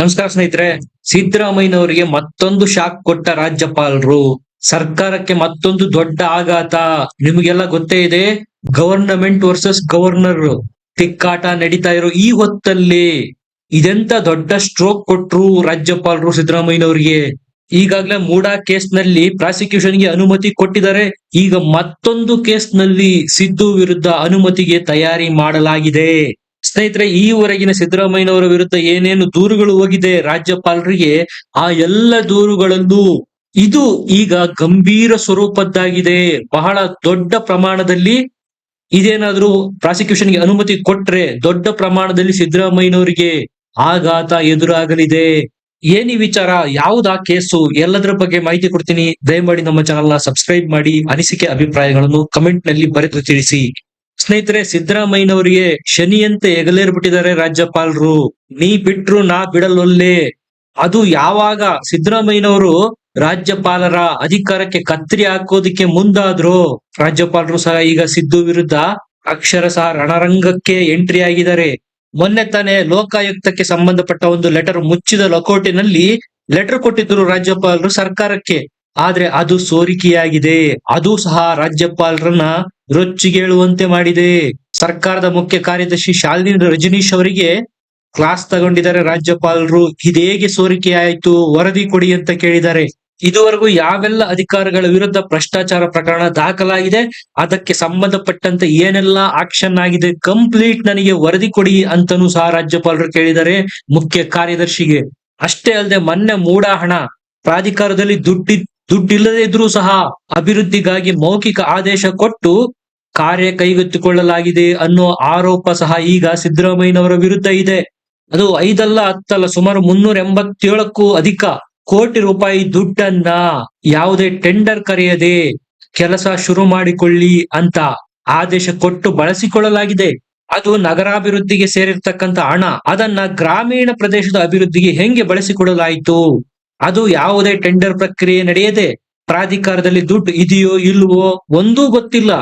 ನಮಸ್ಕಾರ ಸ್ನೇಹಿತರೆ, ಸಿದ್ದರಾಮಯ್ಯನವರಿಗೆ ಮತ್ತೊಂದು ಶಾಕ್ ಕೊಟ್ಟ ರಾಜ್ಯಪಾಲರು. ಸರ್ಕಾರಕ್ಕೆ ಮತ್ತೊಂದು ದೊಡ್ಡ ಆಘಾತ. ನಿಮಗೆಲ್ಲ ಗೊತ್ತೇ ಇದೆ? ಗವರ್ನಮೆಂಟ್ ವರ್ಸಸ್ ಗವರ್ನರ್ ತಿಕ್ಕಾಟ ನಡೀತಾ ಇರೋ ಈ ಹೊತ್ತಲ್ಲಿ ಇದೆಂತ ದೊಡ್ಡ ಸ್ಟ್ರೋಕ್ ಕೊಟ್ರು ರಾಜ್ಯಪಾಲರು ಸಿದ್ದರಾಮಯ್ಯನವರಿಗೆ? ಈಗಾಗಲೇ ಮೂಡಾ ಕೇಸ್ನಲ್ಲಿ ಪ್ರಾಸಿಕ್ಯೂಷನ್ಗೆ ಅನುಮತಿ ಕೊಟ್ಟಿದ್ದಾರೆ. ಈಗ ಮತ್ತೊಂದು ಕೇಸ್ನಲ್ಲಿ ಸಿದ್ದು ವಿರುದ್ಧ ಅನುಮತಿಗೆ ತಯಾರಿ ಮಾಡಲಾಗಿದೆ. ಸ್ನೇಹಿತರೆ ಈವರೆಗಿನ ಸಿದ್ದರಾಮಯ್ಯನವರ ವಿರುದ್ಧ ಏನೇನು ದೂರುಗಳು ಹೋಗಿದೆ, ರಾಜ್ಯಪಾಲರಿಗೆ ಆ ಎಲ್ಲ ದೂರುಗಳಲ್ಲೂ ಇದು ಈಗ ಗಂಭೀರ ಸ್ವರೂಪದ್ದಾಗಿದೆ. ಬಹಳ ದೊಡ್ಡ ಪ್ರಮಾಣದಲ್ಲಿ ಇದೇನಾದ್ರೂ ಪ್ರಾಸಿಕ್ಯೂಷನ್ಗೆ ಅನುಮತಿ ಕೊಟ್ರೆ ದೊಡ್ಡ ಪ್ರಮಾಣದಲ್ಲಿ ಸಿದ್ದರಾಮಯ್ಯನವರಿಗೆ ಆಘಾತ ಎದುರಾಗಲಿದೆ. ಏನಿ ವಿಚಾರ, ಯಾವ್ದಾ ಕೇಸು, ಎಲ್ಲದರ ಬಗ್ಗೆ ಮಾಹಿತಿ ಕೊಡ್ತೀನಿ. ದಯಮಾಡಿ ನಮ್ಮ ಚಾನಲ್ನ ಸಬ್ಸ್ಕ್ರೈಬ್ ಮಾಡಿ, ಅನಿಸಿಕೆ ಅಭಿಪ್ರಾಯಗಳನ್ನು ಕಮೆಂಟ್ನಲ್ಲಿ ಬರೆದು ತಿಳಿಸಿ ಸ್ನೇಹಿತರೆ, ಸಿದ್ದರಾಮಯ್ಯನವರಿಗೆ ಶನಿಯಂತೆ ಎಗಲೇರ್ಬಿಟ್ಟಿದ್ದಾರೆ ರಾಜ್ಯಪಾಲರು. ನೀ ಬಿಟ್ರು ನಾ ಬಿಡಲೊಲ್ಲೆ ಅದು ಯಾವಾಗ ಸಿದ್ದರಾಮಯ್ಯನವರು ರಾಜ್ಯಪಾಲರ ಅಧಿಕಾರಕ್ಕೆ ಕತ್ತರಿ ಹಾಕೋದಿಕ್ಕೆ ಮುಂದಾದ್ರು, ರಾಜ್ಯಪಾಲರು ಸಹ ಈಗ ಸಿದ್ದು ವಿರುದ್ಧ ಅಕ್ಷರ ಸಹ ರಣರಂಗಕ್ಕೆ ಎಂಟ್ರಿ ಆಗಿದ್ದಾರೆ. ಮೊನ್ನೆ ತಾನೇ ಲೋಕಾಯುಕ್ತಕ್ಕೆ ಸಂಬಂಧಪಟ್ಟ ಒಂದು ಲೆಟರ್ ಮುಚ್ಚಿದ ಲಕೋಟಿನಲ್ಲಿ ಲೆಟರ್ ಕೊಟ್ಟಿದ್ರು ರಾಜ್ಯಪಾಲರು ಸರ್ಕಾರಕ್ಕೆ. ಆದ್ರೆ ಅದು ಸೋರಿಕೆಯಾಗಿದೆ. ಅದು ಸಹ ರಾಜ್ಯಪಾಲರನ್ನ ರೊಚ್ಚಿಗೇಳುವಂತೆ ಮಾಡಿದೆ. ಸರ್ಕಾರದ ಮುಖ್ಯ ಕಾರ್ಯದರ್ಶಿ ಶಾಲಿನಿ ರಜನೀಶ್ ಅವರಿಗೆ ಕ್ಲಾಸ್ ತಗೊಂಡಿದ್ದಾರೆ ರಾಜ್ಯಪಾಲರು. ಇದೇಗೆ ಸೋರಿಕೆ ಆಯ್ತು, ವರದಿ ಕೊಡಿ ಅಂತ ಕೇಳಿದ್ದಾರೆ. ಇದುವರೆಗೂ ಯಾವೆಲ್ಲ ಅಧಿಕಾರಿಗಳ ವಿರುದ್ಧ ಭ್ರಷ್ಟಾಚಾರ ಪ್ರಕರಣ ದಾಖಲಾಗಿದೆ, ಅದಕ್ಕೆ ಸಂಬಂಧಪಟ್ಟಂತೆ ಏನೆಲ್ಲ ಆಕ್ಷನ್ ಆಗಿದೆ, ಕಂಪ್ಲೀಟ್ ನನಗೆ ವರದಿ ಕೊಡಿ ಅಂತನೂ ಸಹ ರಾಜ್ಯಪಾಲರು ಕೇಳಿದ್ದಾರೆ ಮುಖ್ಯ ಕಾರ್ಯದರ್ಶಿಗೆ. ಅಷ್ಟೇ ಅಲ್ಲದೆ ಮೊನ್ನೆ ಮೂಡ ಹಣ, ಪ್ರಾಧಿಕಾರದಲ್ಲಿ ದುಡ್ಡಿ, ದುಡ್ಡಿಲ್ಲದೆ ಇದ್ರೂ ಸಹ ಅಭಿವೃದ್ಧಿಗಾಗಿ ಮೌಖಿಕ ಆದೇಶ ಕೊಟ್ಟು ಕಾರ್ಯ ಕೈಗೆತ್ತಿಕೊಳ್ಳಲಾಗಿದೆ ಅನ್ನೋ ಆರೋಪ ಸಹ ಈಗ ಸಿದ್ದರಾಮಯ್ಯನವರ ವಿರುದ್ಧ ಇದೆ. ಅದು ಐದಲ್ಲ ಹತ್ತಲ್ಲ, ಸುಮಾರು ಮುನ್ನೂರ ಎಂಬತ್ತೇಳಕ್ಕೂ ಅಧಿಕ ಕೋಟಿ ರೂಪಾಯಿ ದುಡ್ಡನ್ನ ಯಾವುದೇ ಟೆಂಡರ್ ಕರೆಯದೆ ಕೆಲಸ ಶುರು ಮಾಡಿಕೊಳ್ಳಿ ಅಂತ ಆದೇಶ ಕೊಟ್ಟು ಬಳಸಿಕೊಳ್ಳಲಾಗಿದೆ. ಅದು ನಗರಾಭಿವೃದ್ಧಿಗೆ ಸೇರಿರ್ತಕ್ಕಂತ ಹಣ, ಅದನ್ನ ಗ್ರಾಮೀಣ ಪ್ರದೇಶದ ಅಭಿವೃದ್ಧಿಗೆ ಹೆಂಗೆ ಬಳಸಿಕೊಳ್ಳಲಾಯಿತು ಅದು ಯಾವುದೇ ಟೆಂಡರ್ ಪ್ರಕ್ರಿಯೆ ನಡೆಯದೆ ಪ್ರಾಧಿಕಾರದಲ್ಲಿ ದುಡ್ಡು ಇದೆಯೋ ಇಲ್ವೋ ಒಂದೂ ಗೊತ್ತಿಲ್ಲ.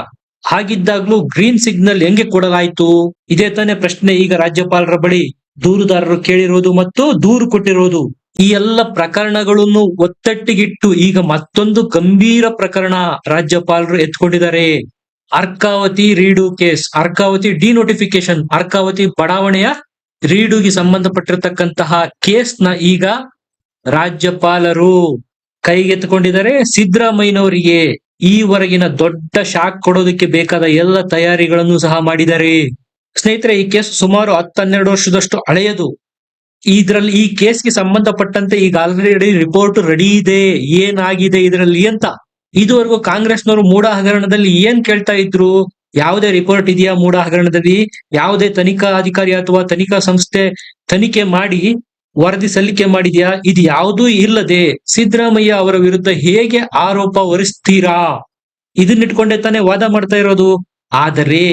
ಹಾಗಿದ್ದಾಗ್ಲೂ ಗ್ರೀನ್ ಸಿಗ್ನಲ್ ಹೆಂಗೆ ಕೊಡಲಾಯಿತು? ಇದೇ ತಾನೇ ಪ್ರಶ್ನೆ ಈಗ ರಾಜ್ಯಪಾಲರ ಬಳಿ. ದೂರುದಾರರು ಕೇಳಿರೋದು ಮತ್ತು ದೂರು ಕೊಟ್ಟಿರೋದು. ಈ ಎಲ್ಲ ಪ್ರಕರಣಗಳನ್ನು ಒತ್ತಟ್ಟಿಗಿಟ್ಟು ಈಗ ಮತ್ತೊಂದು ಗಂಭೀರ ಪ್ರಕರಣ ರಾಜ್ಯಪಾಲರು ಎತ್ಕೊಂಡಿದ್ದಾರೆ. Arkavathy redo case, Arkavathy denotification Arkavathy ಬಡಾವಣೆಯ ರೀಡುಗೆ ಸಂಬಂಧಪಟ್ಟಿರತಕ್ಕಂತಹ ಕೇಸ್ನ ಈಗ ರಾಜ್ಯಪಾಲರು ಕೈಗೆತ್ತಿಕೊಂಡಿದ್ದಾರೆ ಸಿದ್ದರಾಮಯ್ಯನವರಿಗೆ. ಈವರೆಗಿನ ದೊಡ್ಡ ಶಾಕ್ ಕೊಡೋದಕ್ಕೆ ಬೇಕಾದ ಎಲ್ಲ ತಯಾರಿಗಳನ್ನು ಸಹ ಮಾಡಿದ್ದಾರೆ ಸ್ನೇಹಿತರೆ, ಈ ಕೇಸ್ ಸುಮಾರು ಹತ್ತನ್ನೆರಡು ವರ್ಷದಷ್ಟು ಹಳೆಯದು. ಇದ್ರಲ್ಲಿ ಈ ಕೇಸ್ಗೆ ಸಂಬಂಧಪಟ್ಟಂತೆ ಈಗ ಆಲ್ರೆಡಿ ರಿಪೋರ್ಟ್ ರೆಡಿ ಇದೆ. ಏನಾಗಿದೆ ಇದರಲ್ಲಿ ಅಂತ. ಇದುವರೆಗೂ ಕಾಂಗ್ರೆಸ್ನವರು ಮೂಡ ಹಗರಣದಲ್ಲಿ ಏನ್ ಕೇಳ್ತಾ ಇದ್ರು? ಯಾವುದೇ ರಿಪೋರ್ಟ್ ಇದೆಯಾ ಮೂಡ ಹಗರಣದಲ್ಲಿ ಯಾವುದೇ ತನಿಖಾ ಅಧಿಕಾರಿ ಅಥವಾ ತನಿಖಾ ಸಂಸ್ಥೆ ತನಿಖೆ ಮಾಡಿ ವರದಿ ಸಲ್ಲಿಕೆ ಮಾಡಿದ್ಯಾ? ಇದು ಯಾವುದೂ ಇಲ್ಲದೆ ಸಿದ್ದರಾಮಯ್ಯ ಅವರ ವಿರುದ್ಧ ಹೇಗೆ ಆರೋಪ ಹೊರಿಸ್ತೀರಾ? ಇದನ್ನಿಟ್ಕೊಂಡೆ ತಾನೇ ವಾದ ಮಾಡ್ತಾ ಇರೋದು. ಆದರೆ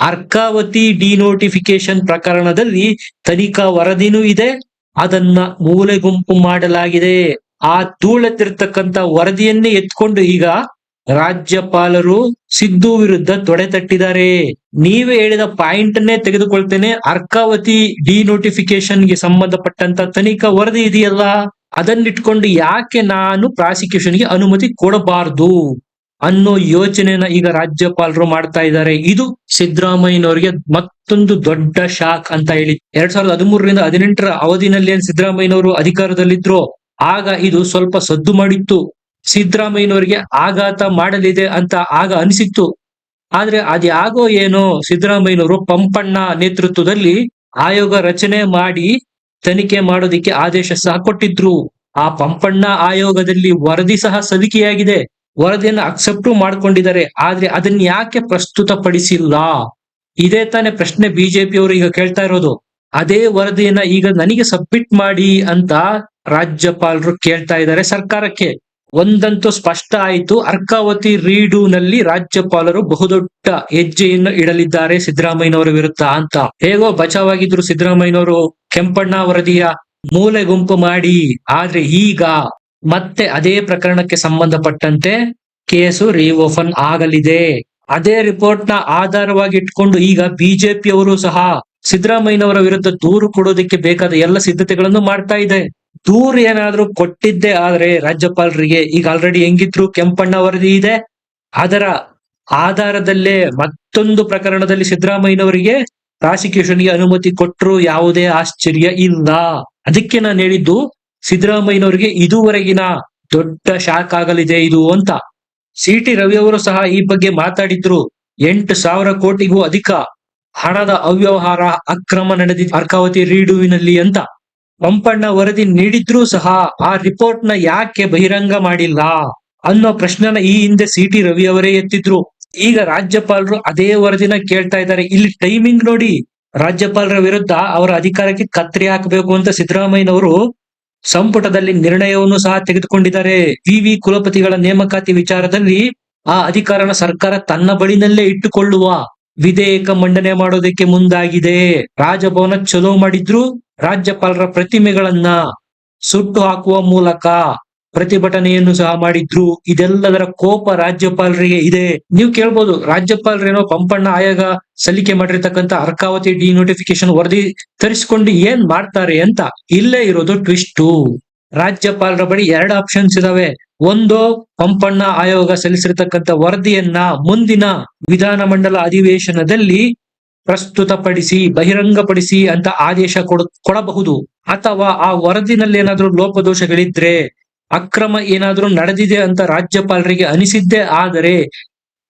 ಅರ್ಕಾವತಿ ಡಿನೋಟಿಫಿಕೇಶನ್ ಪ್ರಕರಣದಲ್ಲಿ ತನಿಖಾ ವರದಿನೂ ಇದೆ. ಅದನ್ನ ಮೂಲೆ ಗುಂಪು ಮಾಡಲಾಗಿದೆ. ಆ ಧೂಳೆತ್ತಿರ್ತಕ್ಕಂತ ವರದಿಯನ್ನೇ ಎತ್ಕೊಂಡು ಈಗ ರಾಜ್ಯಪಾಲರು ಸಿದ್ದು ವಿರುದ್ಧ ತೊಡೆ ತಟ್ಟಿದ್ದಾರೆ. ನೀವೇ ಹೇಳಿದ ಪಾಯಿಂಟ್ ಅನ್ನೇ ತೆಗೆದುಕೊಳ್ತೇನೆ. ಅರ್ಕಾವತಿ ಡಿನೋಟಿಫಿಕೇಶನ್ಗೆ ಸಂಬಂಧಪಟ್ಟಂತ ತನಿಖಾ ವರದಿ ಇದೆಯಲ್ಲ? ಅದನ್ನಿಟ್ಕೊಂಡು ಯಾಕೆ ನಾನು ಪ್ರಾಸಿಕ್ಯೂಷನ್ಗೆ ಅನುಮತಿ ಕೊಡಬಾರದು? ಅನ್ನೋ ಯೋಚನೆನ ಈಗ ರಾಜ್ಯಪಾಲರು ಮಾಡ್ತಾ ಇದ್ದಾರೆ. ಇದು ಸಿದ್ದರಾಮಯ್ಯನವರಿಗೆ ಮತ್ತೊಂದು ದೊಡ್ಡ ಶಾಕ್ ಅಂತ ಹೇಳಿ. ಎರಡ್ ಸಾವಿರದ ಹದಿಮೂರರಿಂದ ಹದಿನೆಂಟರ ಅವಧಿನಲ್ಲಿ ಏನ್ ಸಿದ್ದರಾಮಯ್ಯನವರು ಅಧಿಕಾರದಲ್ಲಿದ್ರು, ಆಗ ಇದು ಸ್ವಲ್ಪ ಸದ್ದು ಮಾಡಿತ್ತು. ಸಿದ್ದರಾಮಯ್ಯನವರಿಗೆ ಆಘಾತ ಮಾಡಲಿದೆ ಅಂತ ಆಗ ಅನಿಸಿತ್ತು. ಆದ್ರೆ ಅದ್ಯಾಗೋ ಏನೋ ಸಿದ್ದರಾಮಯ್ಯನವರು ಪಂಪಣ್ಣ ನೇತೃತ್ವದಲ್ಲಿ ಆಯೋಗ ರಚನೆ ಮಾಡಿ ತನಿಖೆ ಮಾಡೋದಿಕ್ಕೆ ಆದೇಶ ಸಹ ಕೊಟ್ಟಿದ್ರು. ಆ ಪಂಪಣ್ಣ ಆಯೋಗದಲ್ಲಿ ವರದಿ ಸಹ ಸಲ್ಲಿಕೆಯಾಗಿದೆ. ವರದಿಯನ್ನು ಅಕ್ಸೆಪ್ಟ್ ಮಾಡ್ಕೊಂಡಿದ್ದಾರೆ. ಆದ್ರೆ ಅದನ್ನ ಯಾಕೆ ಪ್ರಸ್ತುತ ಪಡಿಸಿಲ್ಲ ಇದೇ ತಾನೆ ಪ್ರಶ್ನೆ ಬಿಜೆಪಿಯವರು ಈಗ ಕೇಳ್ತಾ ಇರೋದು. ಅದೇ ವರದಿಯನ್ನ ಈಗ ನನಗೆ ಸಬ್ಮಿಟ್ ಮಾಡಿ ಅಂತ ರಾಜ್ಯಪಾಲರು ಕೇಳ್ತಾ ಇದ್ದಾರೆ ಸರ್ಕಾರಕ್ಕೆ. ಒಂದಂತೂ ಸ್ಪಷ್ಟ ಆಯಿತು. ಅರ್ಕಾವತಿ ರೀಡುನಲ್ಲಿ ರಾಜ್ಯಪಾಲರು ಬಹುದೊಡ್ಡ ಹೆಜ್ಜೆಯನ್ನು ಇಡಲಿದ್ದಾರೆ ಸಿದ್ದರಾಮಯ್ಯನವರ ವಿರುದ್ಧ ಅಂತ. ಹೇಗೋ ಬಚಾವಾಗಿದ್ರು ಸಿದ್ದರಾಮಯ್ಯನವರು ಕೆಂಪಣ್ಣ ವರದಿಯ ಮೂಲೆ ಗುಂಪು ಮಾಡಿ. ಆದ್ರೆ ಈಗ ಮತ್ತೆ ಅದೇ ಪ್ರಕರಣಕ್ಕೆ ಸಂಬಂಧಪಟ್ಟಂತೆ ಕೇಸು ರಿಓಪನ್ ಆಗಲಿದೆ. ಅದೇ ರಿಪೋರ್ಟ್ನ ಆಧಾರವಾಗಿ ಇಟ್ಕೊಂಡು ಈಗ ಬಿಜೆಪಿಯವರು ಸಹ ಸಿದ್ದರಾಮಯ್ಯನವರ ವಿರುದ್ಧ ದೂರು ಕೊಡೋದಕ್ಕೆ ಬೇಕಾದ ಎಲ್ಲ ಸಿದ್ಧತೆಗಳನ್ನು ಮಾಡ್ತಾ ಇದೆ. ದೂರು ಏನಾದ್ರೂ ಕೊಟ್ಟಿದ್ದೆ ಆದ್ರೆ ರಾಜ್ಯಪಾಲರಿಗೆ ಈಗ ಆಲ್ರೆಡಿ ಹೆಂಗಿದ್ರು ಕೆಂಪಣ್ಣ ವರದಿ ಇದೆ. ಅದರ ಆಧಾರದಲ್ಲೇ ಮತ್ತೊಂದು ಪ್ರಕರಣದಲ್ಲಿ ಸಿದ್ದರಾಮಯ್ಯನವರಿಗೆ ಪ್ರಾಸಿಕ್ಯೂಷನ್ಗೆ ಅನುಮತಿ ಕೊಟ್ಟರು ಯಾವುದೇ ಆಶ್ಚರ್ಯ ಇಲ್ಲ. ಅದಕ್ಕೆ ನಾನು ಹೇಳಿದ್ದು ಸಿದ್ದರಾಮಯ್ಯನವರಿಗೆ ಇದುವರೆಗಿನ ದೊಡ್ಡ ಶಾಕ್ ಆಗಲಿದೆ ಇದು ಅಂತ. ಸಿ ಟಿ ರವಿ ಅವರು ಸಹ ಈ ಬಗ್ಗೆ ಮಾತಾಡಿದ್ರು. ಎಂಟು ಸಾವಿರ ಕೋಟಿಗೂ ಅಧಿಕ ಹಣದ ಅವ್ಯವಹಾರ, ಅಕ್ರಮ ನಡೆದಿದೆ, ಅರ್ಕಾವತಿ ರೀಡುವಿನಲ್ಲಿ ಅಂತ. ಪಂಪಣ್ಣ ವರದಿ ನೀಡಿದ್ರೂ ಸಹ ಆ ರಿಪೋರ್ಟ್ನ ಯಾಕೆ ಬಹಿರಂಗ ಮಾಡಿಲ್ಲ ಅನ್ನೋ ಪ್ರಶ್ನೆನ ಈ ಹಿಂದೆ ಸಿ ಟಿ ರವಿ ಅವರೇ ಎತ್ತಿದ್ರು. ಈಗ ರಾಜ್ಯಪಾಲರು ಅದೇ ವರದಿನ ಕೇಳ್ತಾ ಇದ್ದಾರೆ. ಇಲ್ಲಿ ಟೈಮಿಂಗ್ ನೋಡಿ ರಾಜ್ಯಪಾಲರ ವಿರುದ್ಧ ಅವರ ಅಧಿಕಾರಕ್ಕೆ ಕತ್ತರಿ ಹಾಕಬೇಕು ಅಂತ ಸಿದ್ದರಾಮಯ್ಯನವರು ಸಂಪುಟದಲ್ಲಿ ನಿರ್ಣಯವನ್ನು ಸಹ ತೆಗೆದುಕೊಂಡಿದ್ದಾರೆ. ವಿ ವಿ ಕುಲಪತಿಗಳ ನೇಮಕಾತಿ ವಿಚಾರದಲ್ಲಿ ಆ ಅಧಿಕಾರನ ಸರ್ಕಾರ ತನ್ನ ಬಳಿನಲ್ಲೇ ಇಟ್ಟುಕೊಳ್ಳುವ ವಿಧೇಯಕ ಮಂಡನೆ ಮಾಡೋದಕ್ಕೆ ಮುಂದಾಗಿದೆ. ರಾಜಭವನ ಚಲೋ ಮಾಡಿದ್ರು ರಾಜ್ಯಪಾಲರ ಪ್ರತಿಮೆಗಳನ್ನ ಸುಟ್ಟು ಹಾಕುವ ಮೂಲಕ ಪ್ರತಿಭಟನೆಯನ್ನು ಸಹ ಮಾಡಿದ್ರು. ಇದೆಲ್ಲದರ ಕೋಪ ರಾಜ್ಯಪಾಲರಿಗೆ ಇದೆ. ನೀವು ಕೇಳ್ಬೋದು ರಾಜ್ಯಪಾಲರೇನೋ ಪಂಪಣ್ಣ ಆಯೋಗ ಸಲ್ಲಿಕೆ ಮಾಡಿರ್ತಕ್ಕಂಥ ಅರ್ಕಾವತಿ ಡಿನೋಟಿಫಿಕೇಶನ್ ವರದಿ ತರಿಸಿಕೊಂಡು ಏನ್ ಮಾಡ್ತಾರೆ ಅಂತ ಇಲ್ಲೇ ಇರೋದು ಟ್ವಿಸ್ಟು ರಾಜ್ಯಪಾಲರ ಬಳಿ ಎರಡು ಆಪ್ಷನ್ಸ್ ಇದಾವೆ. ಒಂದು, ಪಂಪಣ್ಣ ಆಯೋಗ ಸಲ್ಲಿಸಿರ್ತಕ್ಕಂಥ ವರದಿಯನ್ನ ಮುಂದಿನ ವಿಧಾನಮಂಡಲ ಅಧಿವೇಶನದಲ್ಲಿ ಪ್ರಸ್ತುತಪಡಿಸಿ, ಬಹಿರಂಗಪಡಿಸಿ ಅಂತ ಆದೇಶ ಕೊಡ, ಕೊಡಬಹುದು. ಅಥವಾ ಆ ವರದಿನಲ್ಲಿ ಏನಾದ್ರೂ ಲೋಪದೋಷಗಳಿದ್ರೆ, ಅಕ್ರಮ ಏನಾದ್ರೂ ನಡೆದಿದೆ ಅಂತ ರಾಜ್ಯಪಾಲರಿಗೆ ಅನಿಸಿದ್ದೇ ಆದರೆ,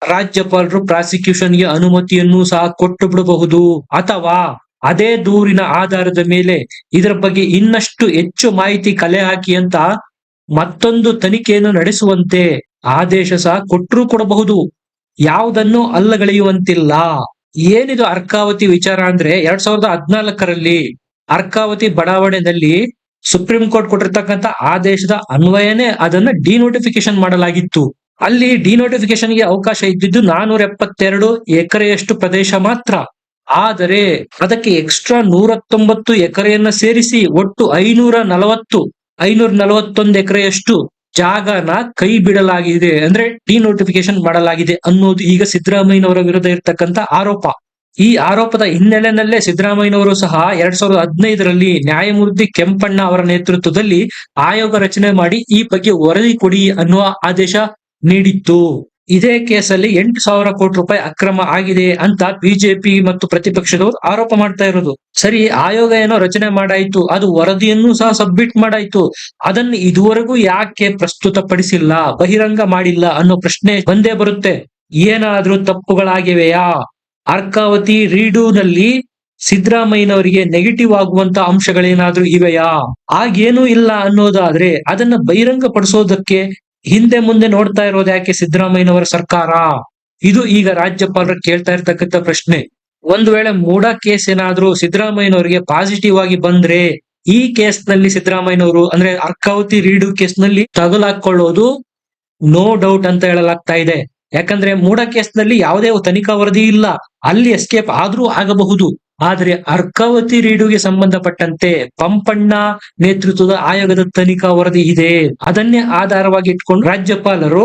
ರಾಜ್ಯಪಾಲರು ಪ್ರಾಸಿಕ್ಯೂಷನ್ಗೆ ಅನುಮತಿಯನ್ನು ಸಹ ಕೊಟ್ಟು ಬಿಡಬಹುದು. ಅಥವಾ ಅದೇ ದೂರಿನ ಆಧಾರದ ಮೇಲೆ ಇದರ ಬಗ್ಗೆ ಇನ್ನಷ್ಟು ಹೆಚ್ಚು ಮಾಹಿತಿ ಕಲೆ ಹಾಕಿ ಅಂತ ಮತ್ತೊಂದು ತನಿಖೆಯನ್ನು ನಡೆಸುವಂತೆ ಆದೇಶ ಸಹ ಕೊಟ್ಟರೂ ಕೊಡಬಹುದು. ಯಾವುದನ್ನು ಅಲ್ಲಗಳೆಯುವಂತಿಲ್ಲ. ಏನಿದು ಅರ್ಕಾವತಿ ವಿಚಾರ ಅಂದ್ರೆ ಎರಡ್ ಸಾವಿರದ ಹದ್ನಾಲ್ಕರಲ್ಲಿ ಅರ್ಕಾವತಿ ಬಡಾವಣೆಯಲ್ಲಿ ಸುಪ್ರೀಂ ಕೋರ್ಟ್ ಕೊಟ್ಟಿರ್ತಕ್ಕಂಥ ಆದೇಶದ ಅನ್ವಯನೇ ಅದನ್ನ ಡಿನೋಟಿಫಿಕೇಶನ್ ಮಾಡಲಾಗಿತ್ತು. ಅಲ್ಲಿ ಡಿನೋಟಿಫಿಕೇಶನ್ಗೆ ಅವಕಾಶ ಇದ್ದಿದ್ದು ನಾನೂರ ಎಪ್ಪತ್ತೆರಡು ಎಕರೆಯಷ್ಟು ಪ್ರದೇಶ ಮಾತ್ರ. ಆದರೆ ಅದಕ್ಕೆ ಎಕ್ಸ್ಟ್ರಾ ನೂರ ಹತ್ತೊಂಬತ್ತು ಎಕರೆಯನ್ನ ಸೇರಿಸಿ ಒಟ್ಟು ಐನೂರ ನಲವತ್ತು ಐನೂರ ನಲವತ್ತೊಂದು ಎಕರೆಯಷ್ಟು ಜಾಗನ ಕೈ ಬಿಡಲಾಗಿದೆ. ಅಂದ್ರೆ ಡಿನೋಟಿಫಿಕೇಶನ್ ಮಾಡಲಾಗಿದೆ ಅನ್ನೋದು ಈಗ ಸಿದ್ದರಾಮಯ್ಯನವರ ವಿರುದ್ಧ ಇರತಕ್ಕಂತ ಆರೋಪ. ಈ ಆರೋಪದ ಹಿನ್ನೆಲೆಯಲ್ಲೇ ಸಿದ್ದರಾಮಯ್ಯನವರು ಸಹ ಎರಡ್ ಸಾವಿರದ ಹದಿನೈದರಲ್ಲಿ ನ್ಯಾಯಮೂರ್ತಿ ಕೆಂಪಣ್ಣ ಅವರ ನೇತೃತ್ವದಲ್ಲಿ ಆಯೋಗ ರಚನೆ ಮಾಡಿ ಈ ಬಗ್ಗೆ ವರದಿ ಕೊಡಿ ಅನ್ನುವ ಆದೇಶ ನೀಡಿತ್ತು. ಇದೇ ಕೇಸಲ್ಲಿ ಎಂಟು ಸಾವಿರ ಕೋಟಿ ರೂಪಾಯಿ ಅಕ್ರಮ ಆಗಿದೆ ಅಂತ ಬಿಜೆಪಿ ಮತ್ತು ಪ್ರತಿಪಕ್ಷದವರು ಆರೋಪ ಮಾಡ್ತಾ ಇರೋದು. ಸರಿ, ಆಯೋಗ ಏನೋ ರಚನೆ ಮಾಡಾಯ್ತು, ಅದು ವರದಿಯನ್ನು ಸಹ ಸಬ್ಮಿಟ್ ಮಾಡಾಯ್ತು. ಅದನ್ನು ಇದುವರೆಗೂ ಯಾಕೆ ಪ್ರಸ್ತುತಪಡಿಸಿಲ್ಲ, ಬಹಿರಂಗ ಮಾಡಿಲ್ಲ ಅನ್ನೋ ಪ್ರಶ್ನೆ ಬಂದೇ ಬರುತ್ತೆ. ಏನಾದ್ರೂ ತಪ್ಪುಗಳಾಗಿವೆಯಾ? ಅರ್ಕಾವತಿ ರೀಡೂನಲ್ಲಿ ಸಿದ್ದರಾಮಯ್ಯನವರಿಗೆ ನೆಗೆಟಿವ್ ಆಗುವಂತ ಅಂಶಗಳೇನಾದ್ರೂ ಇವೆಯಾ? ಆಗೇನೂ ಇಲ್ಲ ಅನ್ನೋದಾದ್ರೆ ಅದನ್ನ ಬಹಿರಂಗ ಪಡಿಸೋದಕ್ಕೆ ಹಿಂದೆ ಮುಂದೆ ನೋಡ್ತಾ ಇರೋದು ಯಾಕೆ ಸಿದ್ದರಾಮಯ್ಯನವರ ಸರ್ಕಾರ? ಇದು ಈಗ ರಾಜ್ಯಪಾಲರು ಕೇಳ್ತಾ ಇರ್ತಕ್ಕಂಥ ಪ್ರಶ್ನೆ. ಒಂದು ವೇಳೆ ಮೂಡ ಕೇಸ್ ಏನಾದ್ರೂ ಸಿದ್ದರಾಮಯ್ಯನವರಿಗೆ ಪಾಸಿಟಿವ್ ಆಗಿ ಬಂದ್ರೆ, ಈ ಕೇಸ್ನಲ್ಲಿ ಸಿದ್ದರಾಮಯ್ಯನವರು, ಅಂದ್ರೆ ಅರ್ಕಾವತಿ ರೀಡು ಕೇಸ್ನಲ್ಲಿ ತಗಲಾಕೊಳ್ಳೋದು ನೋ ಡೌಟ್ ಅಂತ ಹೇಳಲಾಗ್ತಾ ಇದೆ. ಯಾಕಂದ್ರೆ ಮೂಡ ಕೇಸ್ನಲ್ಲಿ ಯಾವುದೇ ತನಿಖಾ ವರದಿ ಇಲ್ಲ. ಅಲ್ಲಿ ಎಸ್ಕೇಪ್ ಆದ್ರೂ ಆಗಬಹುದು. ಆದ್ರೆ ಅರ್ಕಾವತಿ ರೀಡುಗೆ ಸಂಬಂಧಪಟ್ಟಂತೆ ಪಂಪಣ್ಣ ನೇತೃತ್ವದ ಆಯೋಗದ ತನಿಖಾ ವರದಿ ಇದೆ. ಅದನ್ನೇ ಆಧಾರವಾಗಿ ಇಟ್ಕೊಂಡು ರಾಜ್ಯಪಾಲರು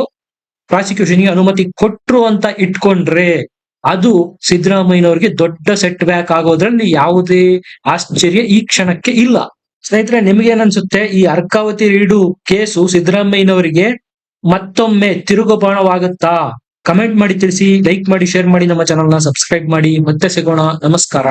ಪ್ರಾಸಿಕ್ಯೂಷನ್ಗೆ ಅನುಮತಿ ಕೊಟ್ರು ಅಂತ ಇಟ್ಕೊಂಡ್ರೆ ಅದು ಸಿದ್ದರಾಮಯ್ಯನವರಿಗೆ ದೊಡ್ಡ ಸೆಟ್ ಬ್ಯಾಕ್ ಆಗೋದ್ರಲ್ಲಿ ಯಾವುದೇ ಆಶ್ಚರ್ಯ ಈ ಕ್ಷಣಕ್ಕೆ ಇಲ್ಲ. ಸ್ನೇಹಿತರೆ ನಿಮ್ಗೇನನ್ಸುತ್ತೆ ಈ ಅರ್ಕಾವತಿ ರೀಡು ಕೇಸು ಸಿದ್ದರಾಮಯ್ಯನವರಿಗೆ ಮತ್ತೊಮ್ಮೆ ತಿರುಗುಬಾಣವಾಗುತ್ತಾ ಕಮೆಂಟ್ ಮಾಡಿ ತಿಳಿಸಿ, ಲೈಕ್ ಮಾಡಿ, ಶೇರ್ ಮಾಡಿ, ನಮ್ಮ ಚಾನಲ್ನ ಸಬ್ಸ್ಕ್ರೈಬ್ ಮಾಡಿ. ಮತ್ತೆ ಸಿಗೋಣ. ನಮಸ್ಕಾರ.